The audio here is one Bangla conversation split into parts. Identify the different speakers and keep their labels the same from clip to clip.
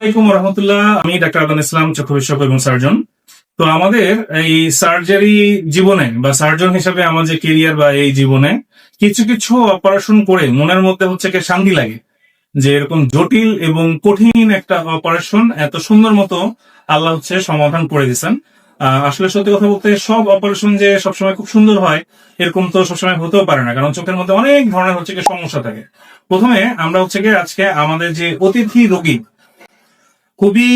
Speaker 1: আসসালামাইকুম রহমতুল্লাহ। আমি ডাক্তার আদান ইসলাম চক্ষু বিশেষজ্ঞ এবং সার্জন। তো আমাদের এই সার্জারি জীবনে বা সার্জন হিসাবে আমার যে কেরিয়ার বা এই জীবনে কিছু কিছু অপারেশন করে মনের মধ্যে হচ্ছে কি শান্তি লাগে। যে এরকম জটিল এবং কঠিন একটা অপারেশন এত সুন্দর মতো আল্লাহ হচ্ছে সমাধান করে দিচ্ছেন আহ, আসলে সত্যি কথা বলতে সব অপারেশন যে সবসময় খুব সুন্দর হয় এরকম তো সবসময় হতেও পারে না। কারণ চোখের মধ্যে অনেক ধরনের হচ্ছে সমস্যা থাকে। প্রথমে আমরা হচ্ছে কি আজকে আমাদের যে অতিথি রোগী খুবই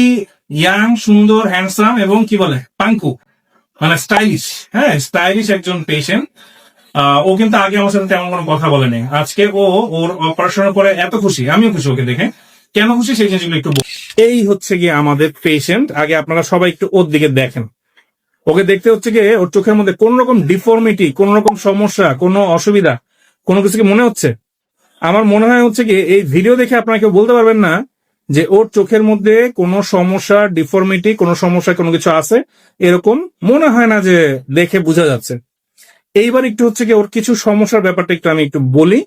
Speaker 1: ইয়াং, সুন্দর হ্যান্ডসাম এবং কি বলে, পাঙ্কু। মানে স্টাইলিশ হ্যাঁ স্টাইলিশ একজন পেশেন্ট ও কিন্তু আগে আমার সাথে তেমন কোনো কথা বলেনি। আজকে ও, ওর অপারেশনের পরে এত খুশি, আমিও খুশি ওকে দেখে। কেন খুশি? সেই জিনিসগুলো একটু এই হচ্ছে গিয়ে আমাদের পেশেন্ট আগে আপনারা সবাই একটু ওর দিকে দেখেন। ওকে দেখতে হচ্ছে গিয়ে ওর চোখের মধ্যে কোন রকম ডিফর্মিটি কোন রকম সমস্যা, কোনো অসুবিধা, কোনো কিছু কি মনে হচ্ছে? আমার মনে হয় হচ্ছে কি এই ভিডিও দেখে আপনারা কেউ বলতে পারবেন না যে ওর চোখের মধ্যে কোনো সমস্যা ডিফর্মিটি কোনো সমস্যা কোনো কিছু আছে, এরকম মনে হয় না যে দেখে বোঝা যাচ্ছে। এইবার একটু হচ্ছে কি ওর কিছু সমস্যার ব্যাপারটা একটু আমি একটু বলি,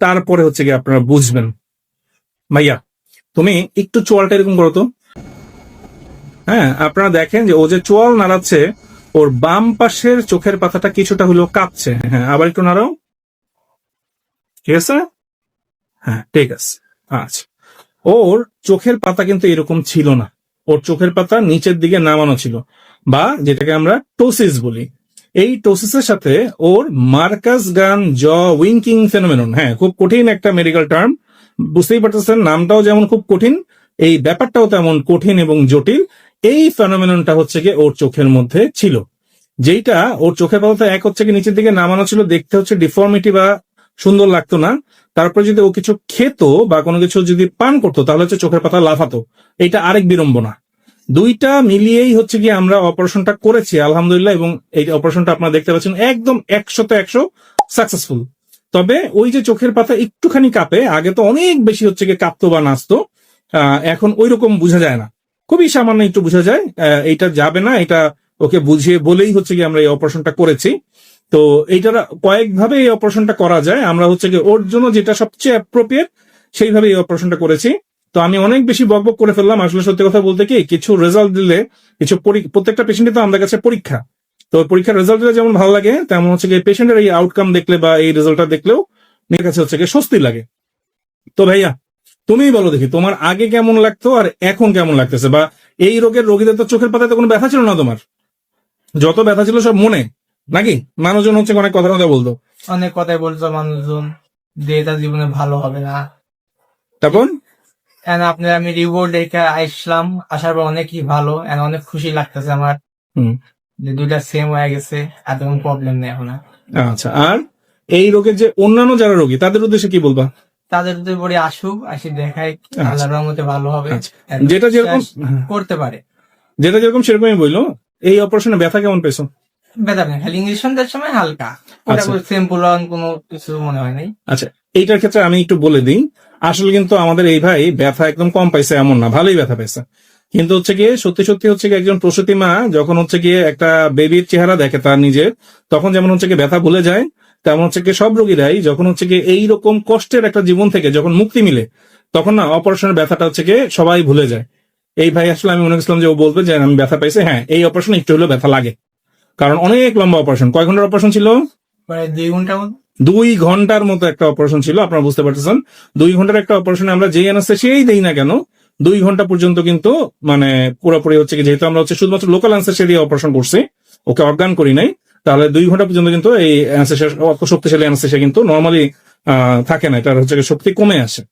Speaker 1: তারপরে হচ্ছে কি আপনারা বুঝবেন। ভাইয়া, তুমি একটু চোয়ালটা এরকম করো তো। হ্যাঁ আপনারা দেখেন যে ও যে চোয়াল নাড়াচ্ছে, ওর বাম পাশের চোখের পাতাটা কিছুটা হলেও কাঁপছে। হ্যাঁ আবার একটু নাড়াও। ঠিক আছে? হ্যাঁ ঠিক আছে। আচ্ছা। ওর চোখের পাতা কিন্তু এরকম ছিল না। ওর চোখের পাতা নিচের দিকে নামানো ছিল বা যেটাকে আমরা টোসিস বলি। এই টোসিসের সাথে ওর মার্কাস গান জ উইঙ্কিং ফেনোমেনন হ্যাঁ খুব কঠিন একটা মেডিকেল টার্ম বুঝতেই পারতেছেন, নামটাও যেমন খুব কঠিন, এই ব্যাপারটাও তেমন কঠিন এবং জটিল, এই ফেনোমেননটা হচ্ছে গিয়ে ওর চোখের মধ্যে ছিল। যেইটা ওর চোখের পাতা এক হচ্ছে কি নিচের দিকে নামানো ছিল, দেখতে হচ্ছে ডিফর্মিটি বা সুন্দর লাগতো না তারপর যদি ও কিছু খেত বা কোনো কিছু যদি পান করতো, তাহলে হচ্ছে চোখের পাতা লাফাতো। এটা আরেক বিড়ম্বনা। দুইটা মিলিয়েই হচ্ছে কি আমরা অপারেশনটা করেছি, আলহামদুলিল্লাহ, এবং এই অপারেশনটা আপনারা দেখতে পাচ্ছেন, একদম একশোতে একশো সাকসেসফুল তবে ওই যে চোখের পাতা একটুখানি কাঁপে, আগে তো অনেক বেশি হচ্ছে কি কাঁপতো বা নাচতো এখন ওই রকম বোঝা যায় না। খুবই সামান্য একটু বোঝা যায় এইটা যাবে না, এটা ওকে বুঝিয়ে বলেই হচ্ছে কি আমরা এই অপারেশনটা করেছি। তো এইটা কয়েকভাবে এই অপারেশনটা করা যায়। আমরা হচ্ছে কি ওর জন্য যেটা সবচেয়ে অ্যাপ্রোপ্রিয়েট সেইভাবে এই অপারেশনটা করেছি। তো আমি অনেক বেশি বকবক করে ফেললাম। আসলে সত্যি কথা বলতে কি, কিছু রেজাল্ট দিলে, কিছু পরি- প্রত্যেকটা পেশেন্টই তো আমাদের কাছে পরীক্ষা। তো পরীক্ষার রেজাল্ট দিলে যেমন ভালো লাগে, তেমন হচ্ছে কি পেশেন্টের এই আউটকাম দেখলে বা এই রেজাল্টটা দেখলেও নিজের কাছে হচ্ছে কি স্বস্তি লাগে। তো ভাইয়া, তুমিই বলো দেখি, তোমার আগে কেমন লাগতো আর এখন কেমন লাগতেছে? বা এই রোগের রোগীদের তো চোখের পাতাতে কোনো ব্যথা ছিল না তোমার? যত ব্যথা ছিল সব মনে। নাকি? মানুষজন হচ্ছে অনেক কথা কথা বলতো।
Speaker 2: অনেক কথাই বলতো মানুষজন। যে এটা জীবনে ভালো হবে না।
Speaker 1: তখন
Speaker 2: এন্ড আপনার আমি রিপোর্ট দেখে আসলাম। আসার পর অনেকই ভালো এন্ড অনেক খুশি লাগতেছে আমার।
Speaker 1: হুম।
Speaker 2: যে দুইটা সেম হয়ে গেছে এত কোনো প্রবলেম নেই এখন আর।
Speaker 1: আচ্ছা আর এই রোগের যে অন্যান্য যারা রোগী তাদের উদ্দেশ্যে কি বলবা?
Speaker 2: তাদের যদি পরে আসুক আসি দেখাই আল্লাহর রহমতে ভালো হবে।
Speaker 1: আচ্ছা। যেটা যেরকম
Speaker 2: করতে পারে।
Speaker 1: যেটা যেরকম সেরকমই বলল এই অপারেশনে ব্যথা কেমন পেয়েছ?
Speaker 2: খালি সময় হালকা। ওটা
Speaker 1: আচ্ছা।
Speaker 2: সিম্পল কোনো কিছু মনে হয় নাই।
Speaker 1: আচ্ছা এইটার ক্ষেত্রে আমি একটু বলে দিই আসলে কিন্তু আমাদের এই ভাই ব্যথা একদম কম পাইছে এমন না ভালোই ব্যথা পাইছে। কিন্তু হচ্ছে গিয়ে সত্যি সত্যি হচ্ছে গিয়ে একজন প্রসূতি মা যখন হচ্ছে গিয়ে একটা বেবির চেহারা দেখে তার নিজের তখন যেমন হচ্ছে গিয়ে ব্যথা ভুলে যায় তেমন হচ্ছে গিয়ে সব রোগীরাই যখন হচ্ছে গিয়ে এইরকম কষ্টের একটা জীবন থেকে যখন মুক্তি মিলে তখন না অপারেশনের ব্যথাটা হচ্ছে গিয়ে সবাই ভুলে যায়। এই ভাই আসলে আমি মনে করছিলাম যে ও বলবে যে আমি ব্যথা পাইছি। হ্যাঁ এই অপারেশন একটু হলেও ব্যথা লাগে। কারণ অনেক লম্বা অপারেশন কয় ঘণ্টার অপারেশন ছিল?
Speaker 2: প্রায় দুই ঘণ্টা
Speaker 1: দুই ঘণ্টার মতো একটা অপারেশন ছিল আপনারা বুঝতে পারতেছেন। দুই ঘণ্টার একটা অপারেশনে আমরা যেই অ্যানাস্থেসিয়াই দেই না কেন দুই ঘণ্টা পর্যন্ত কিন্তু মানে পুরোপুরি হচ্ছে কি যেহেতু আমরা হচ্ছে শুধুমাত্র লোকাল অ্যানাস্থেসিয়া দিয়ে অপারেশন করছি ওকে অর্গান করি নাই তাহলে দুই ঘণ্টা পর্যন্ত কিন্তু এই অ্যানাস্থেসিয়া শক্তিশালী অ্যানাস্থেসিয়া কিন্তু নর্মালি থাকে না এটার হচ্ছে শক্তি কমে আসে।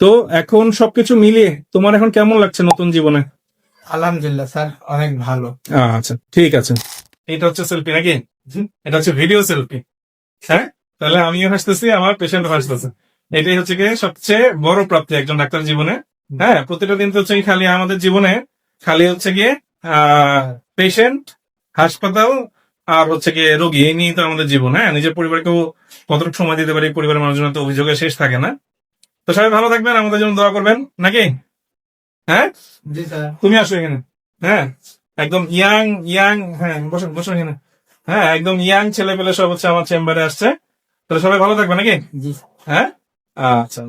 Speaker 1: তো এখন সবকিছু মিলিয়ে তোমার এখন কেমন লাগছে নতুন জীবনে?
Speaker 2: আলহামদুলিল্লাহ স্যার অনেক ভালো।
Speaker 1: আচ্ছা ঠিক আছে। এটা হচ্ছে সেলফি নাকি? এটা হচ্ছে ভিডিও সেলফি হ্যাঁ? তাহলে আমিও হাসতেছি আমার পেশেন্ট হাসতেছে। এটাই হচ্ছে কি সবচেয়ে বড় প্রাপ্তি একজন ডাক্তার জীবনে। হ্যাঁ প্রতিটা দিন তো হচ্ছে খালি আমাদের জীবনে খালি হচ্ছে গিয়ে পেশেন্ট হাসপাতাল আর হচ্ছে গিয়ে রোগী এই নিয়েই তো আমাদের জীবন। হ্যাঁ নিজের পরিবারকেও কতটুকু সময় দিতে পারি পরিবারের মানুষজন তো অভিযোগের শেষ থাকে না। তো সবাই ভালো থাকবেন আমাদের জন্য দোয়া করবেন নাকি? হ্যাঁ? তুমি আসো এখানে। হ্যাঁ? একদম ইয়াং ইয়াং হ্যাঁ বসুন বসুন এখানে। হ্যাঁ একদম ইয়াং ছেলে পেলে সব হচ্ছে আমার চেম্বারে আসছে। তাহলে সবাই ভালো থাকবে নাকি? হ্যাঁ? আচ্ছা।